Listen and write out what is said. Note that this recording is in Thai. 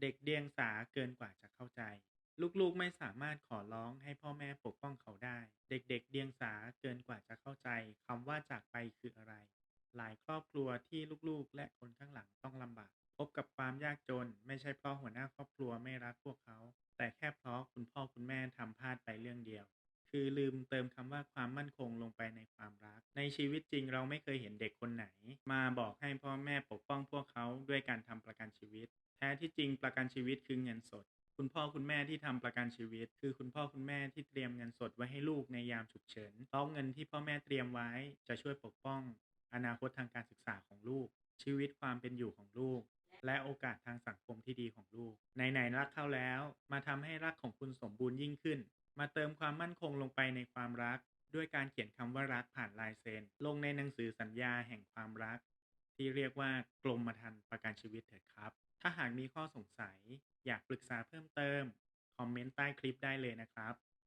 เด็กเดียงสาเกินกว่าจะเข้าใจ ลูกๆไม่สามารถขอร้องให้พ่อแม่ปกป้องเขาได้ เด็กๆเดียงสาเกินกว่าจะเข้าใจคำว่าจากไปคืออะไร หลายครอบครัวที่ลูกๆ และคนข้างหลังต้องลำบากพบกับความยากจน ไม่ใช่เพราะหัวหน้าครอบครัวไม่รักพวกเขา แต่แค่เพราะคุณพ่อคุณแม่ทำพลาดไปเรื่องเดียว คือลืมเติมคำว่าความมั่นคงลงไปในความรัก ในชีวิตจริงเราไม่เคยเห็นเด็กคนไหน มาบอกให้พ่อแม่ปกป้องพวกเขาด้วยการทำประกันชีวิต แท้ที่จริงประกันชีวิตคือเงินสด คุณพ่อคุณแม่ที่ทำประกันชีวิต คือคุณพ่อคุณแม่ที่เตรียมเงินสดไว้ให้ลูกในยามฉุกเฉินเพราะเงินที่พ่อแม่เตรียมไว้จะช่วยปกป้อง อนาคตทางการศึกษาของลูก ชีวิตความเป็นอยู่ของลูกและโอกาสทางสังคมที่ดีของลูก ไหนๆรักเขาแล้ว มาทำให้รักของคุณสมบูรณ์ยิ่งขึ้น มาเติมความมั่นคงลงไปในความรัก ด้วยการเขียนคำว่ารักผ่านลายเซ็นลงในหนังสือสัญญาแห่งความรัก ที่เรียกว่ากรมธรรม์ประกันชีวิตเถิดครับ ถ้าหากมีข้อสงสัย อยากปรึกษาเพิ่มเติม คอมเมนต์ใต้คลิปได้เลยนะครับ